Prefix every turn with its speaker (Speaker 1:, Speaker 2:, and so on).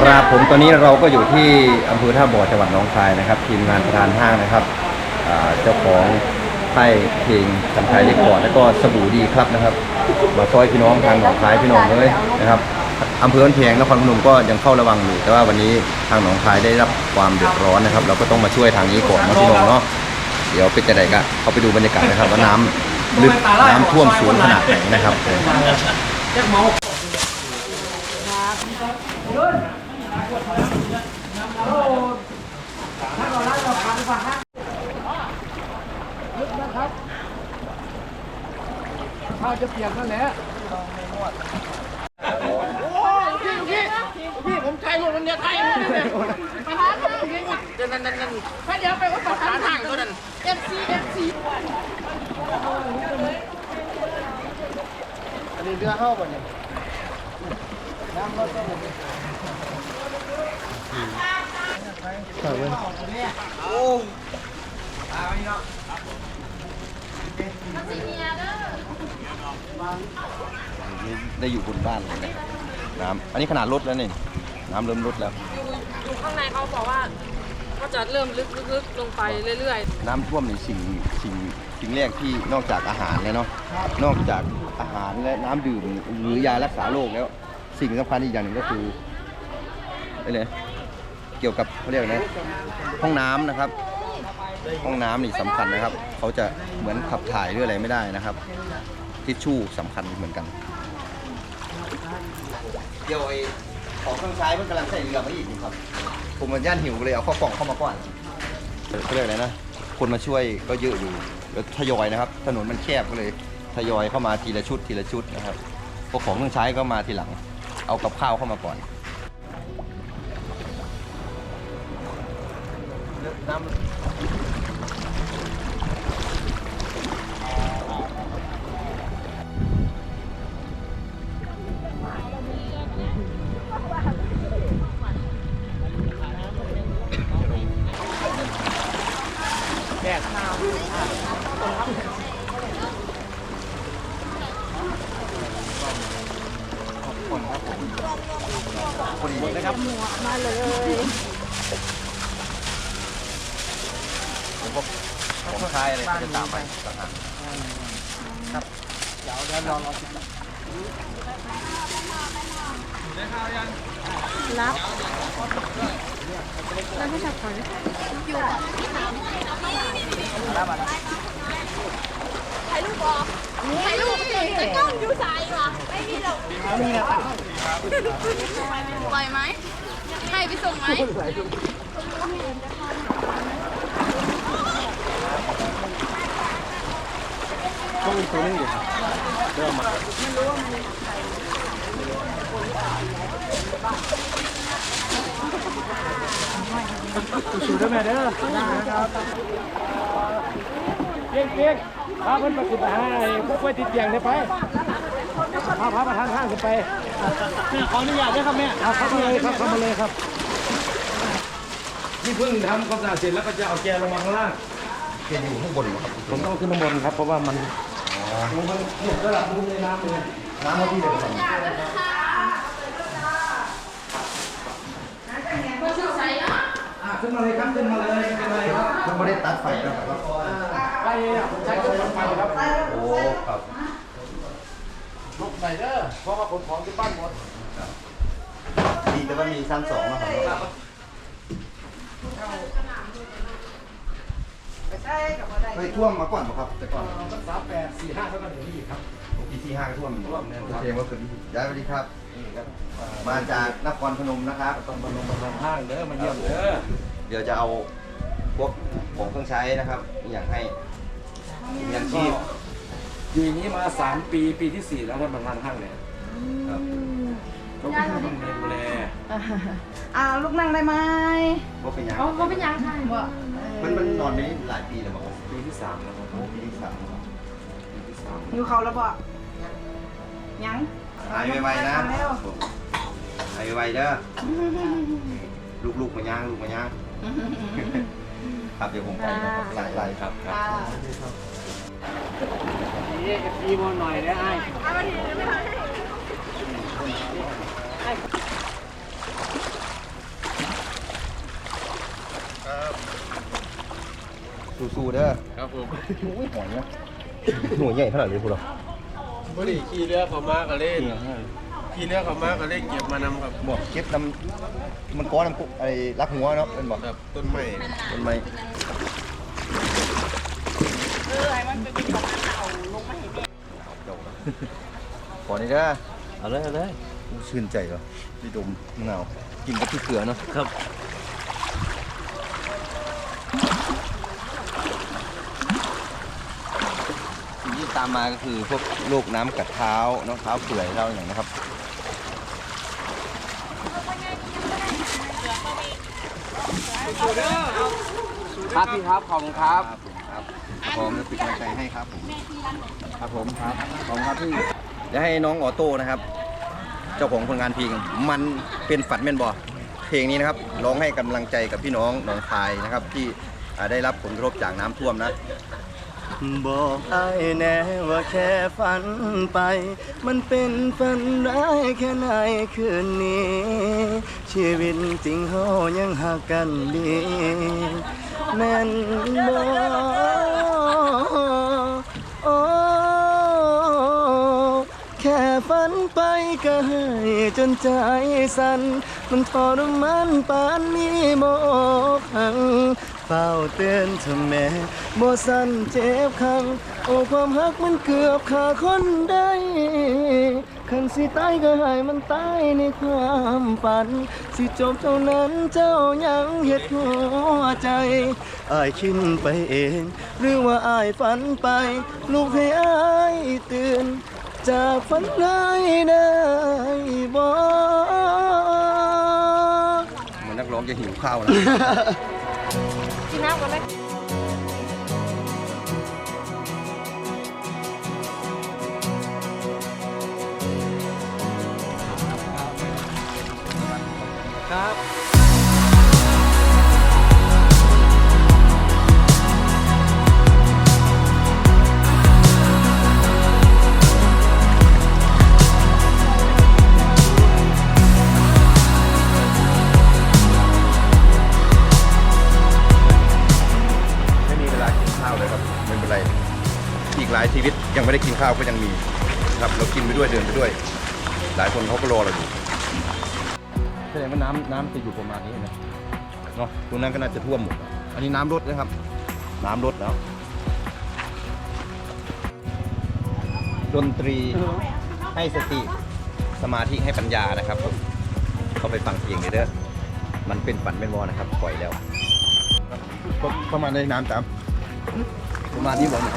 Speaker 1: ครับผมตอนนี้เราก็อยู่ที่อำเภอท่าบ่อจังหวัดหนองคายนะครับทีมงานประธานห้างนะครับอ่าเจ้าของค่ายเพลงสันไทยเรคคอร์ดแล้วก็สบู่ดีครับนะครับ มาซอยพี่น้องทางหนองคายพี่น้องเลยนะครับอำเภอบ้นเพียงนครพนมก็ยังเข้าระวังอยู่แต่ว่าวันนี้ทางหนองคายได้รับความเดือดร้อนนะครับ เราก็ต้องมาช่วยทางนี้ก่อนนะพี่น้องเนาะเดี๋ยวเป็นจะไดก็เขาไปดูบรรยากาศนะครับว่าน้ำลึกน้ำท่วมสูงขนาดไหนนะครับ
Speaker 2: ถ้า ข้าจะเปียกนั่นแหละโอ้พี่พี่พี่ผมใช้รถมันเนี่ยไทยมันเนี่ยประธานทางเดี๋ยวนั่นนั่นนั่นถ้าเดี๋ยวไปว่าประธานทางตัวนั้น MC MC อันนี้เรือเข้าป่ะเนี่ยน้ำรถก็แบบนี้ โอ้
Speaker 1: ได้อยู่บนบ้านเลยนะน้ำอันนี้ขนาดลดแล้วนี่น้ำเริ่มลดแล้ว
Speaker 3: อยู่ข้างในเขาบอกว่าก็จะเริ่มลึกๆลงไปเรื่อยๆ
Speaker 1: น้ำท่วมในสิ่งสิ่งสิ่งแรกที่นอกจากอาหารแล้วเนาะนอกจากอาหารและน้ำดื่มหรือยารักษาโรคแล้ว สิ่งสำคัญอีกอย่างหนึ่งก็คืออะไร เลยเกี่ยวกับเขาเรียกอะไรนะห้องน้ำนะครับ ห้องน้ำนี่สำคัญนะครับ เขาจะเหมือนขับถ่ายหรืออะไรไม่ได้นะครับ ทิชชู่สำคัญเหมือนกันเดี๋ยวไอ้ของเครื่องใช้มันกำลังใส่เรือมาอีกครับ ผมมันย่านหิวเลยเอาข้าวกล่องเข้ามาก่อนเขาเรียกอะไรนะคนมาช่วยก็เยอะอยู่แล้วทยอยนะครับ ถนนมันแคบก็เลยทยอยเข้ามาทีละชุดทีละชุดนะครับพวกของเครื่องใช้ก็มาทีหลัง เอากับข้าวเข้ามาก่อน น้ำคนหมดเลยครับหมวมาเลยพวกของคายอะไรก็จะตามไปต่างหาก
Speaker 2: เดี๋ยวเดี๋ยวรอรอสิ
Speaker 4: ถ่ายรูปบอถ่ายรูปแต่กล้องอยู่สายว่ะไม่มีหรอกไหวไหมให้ไปส่งไหม
Speaker 2: ต้องมีตัวนึงอยู่ครับเริ่มมาสูดได้ไหมเด้อนะครับเก่งเก่งพาเพิ่นมาขึ้นมาให้ผู้ป่วยติดเตียงได้ไปพาพาประธานห้างขึ้นไปขออนุญาตด้วยครับแม่เอาเข้ามาเลยครับเข้ามาเลยครับ
Speaker 5: นี่เพิ่งทำความสะอาดเสร็จแล้วก็จะเอาแกลงมาข้างล่าง
Speaker 1: เกอยู่ข้างบนครับ
Speaker 2: ผมต้องขึ้นข้างบนครับ เพราะว่ามัน
Speaker 5: มันหมดระดับลงในน้ำเลย
Speaker 1: น้ำเขาที่เดียวกัน
Speaker 5: อะขึ้นมาเลยครับขึ้นมาเลยขึ้นมาเลยครับ
Speaker 1: เขาไม่ได้ตัดไฟนะครับ
Speaker 2: ไปอะผมใช้เครื่องปั่นไฟครับ
Speaker 1: โอ้ครับ
Speaker 2: ลุกใส่เด้อเพราะว่าขนของที่บ้านหมด
Speaker 1: ดีแต่ว่ามีชั้นสองนะครับ เคยท่วมมาก่อนไหมครับ แต่ก่อน
Speaker 2: สามแปดสี่ห้าเท่ากันอยู่นี่ครับ
Speaker 1: ปีที่ห้าก็ท่วมท่วมเนี่ยโอเคว่าเกิดย้ายสวัสดีครับ มาจากนครพนมนะครับ
Speaker 2: ต้องมาลงมาทำห้างเด้อมาเยี่ยมเด้อ
Speaker 1: เดี๋ยวจะเอาพวกของเครื่องใช้นะครับอย่างให้มียังชีพ
Speaker 2: อยู่อย่างนี้มาสามปีปีที่สี่แล้วท่านประธานห้างเนี่ย
Speaker 1: ครับ
Speaker 2: ก็ต้องดูแล
Speaker 6: อ่าลูกนั่งได้ไหม
Speaker 1: พวกเป็นยัง
Speaker 3: ๆเขาเขาเป็นยังไง
Speaker 6: ว่า
Speaker 1: มันมันนอนไม่หลายปีแล้วมั้ง
Speaker 2: ปีที่สามแล้ว
Speaker 1: มั้ปีที่สาม
Speaker 2: ปีที่สาม
Speaker 6: อยู่เขาแล้วบ่ยัง
Speaker 1: หายไวๆนะหายไวๆเด้อลูกๆมาย่างลูกมาย่างครับเดี๋ยวผมไปครับไปครับครับ
Speaker 2: นี่ดีบอลหน่อยนะไอ้ครับ
Speaker 1: เด้อ
Speaker 2: ครับผม
Speaker 1: โอ้ยหอยนะหน่วยใหญ่ขนาดนี้พูดหรอ
Speaker 2: พอดีขี่เรือเขามาก็เล่นขี่เรือเขามาก็เล่นเก็บมานำครับ
Speaker 1: บอกเก็บน้ำมันก้อนน้ำกุไอ้รักหัวเนาะเป็นบอก
Speaker 2: ครับต้นไม้
Speaker 1: ต้นไม้
Speaker 6: เออให้มันไปกินของมันเอาลงมาให้แม่
Speaker 1: เจ้าขอนี่เด้อ
Speaker 2: เอาเลยเอาเลย
Speaker 1: ชื่นใจเหรอพี่ดมมะนาวกินกับพริกเกลือเนาะ
Speaker 2: ครับ
Speaker 1: สิ่งที่ตามมาก็คือพวกโรคน้ำกัดเท้าเนาะเท้าเปื่อยเท้าอย่างนะครับ
Speaker 5: ครับพี่ครับขอบคุณครับ
Speaker 1: ครับพร้อมจะปิดกำลังใจให้ครับผมครับผมครับขอบคุณครับพี่จะให้น้องออโต้นะครับ เจ้าของผลงานเพลงมันเป็นฝันแม่นบอเพลงนี้นะครับร้องให้กำลังใจกับพี่น้องหนองคายนะครับ ที่อ่าได้รับผลกระทบจากน้ำท่วมนะ
Speaker 7: บอกไอ้แน่ว่าแค่ฝันไป มันเป็นฝันร้ายแค่ไหนคืนนี้ ชีวิตจริงเฮายังหักกันดี แม่นบอกโอ้แค่ฝันไปก็ให้จนใจสั่นมันทรมานปานนี้บอกหัง เฝ้าเตือนเธอแม่บ่สั่นเจ็บคังโอ้ความฮักมันเกือบขาคนได้คันสิตายก็ให้มันตายในความฝัน สิจบเท่านั้นเจ้ายังเฮ็ดหัวใจอายคิดไปเอง หรือว่าอายฝันไป ลูกให้อายตื่น จากฝันร้ายได้บ่
Speaker 1: เหมือนนักร้องจะหิวข้าวนะ
Speaker 3: กิ
Speaker 1: ไม่มีเวลากินข้าวเลยครับไม่เป็นไร อีกหลายชีวิตยังไม่ได้กินข้าวก็ยังมีครับเรากินไปด้วยเดินไปด้วย หลายคนเขาก็รอเราอยู่ แสดงว่าน้ำน้ำจะอยู่ประมาณนี้นะเนาะตรงนั้นก็น่าจะท่วมหมด อันนี้น้ำลดนะครับ น้ำลดแล้ว ดนตรีให้สติสมาธิให้ปัญญานะครับผมเข้าไปฟังเพลงเลยเด้อมันเป็นฝันเป็นวอนะครับ ปล่อยแล้ว ประมาณในน้ำตามประมาณนี้บอกนะ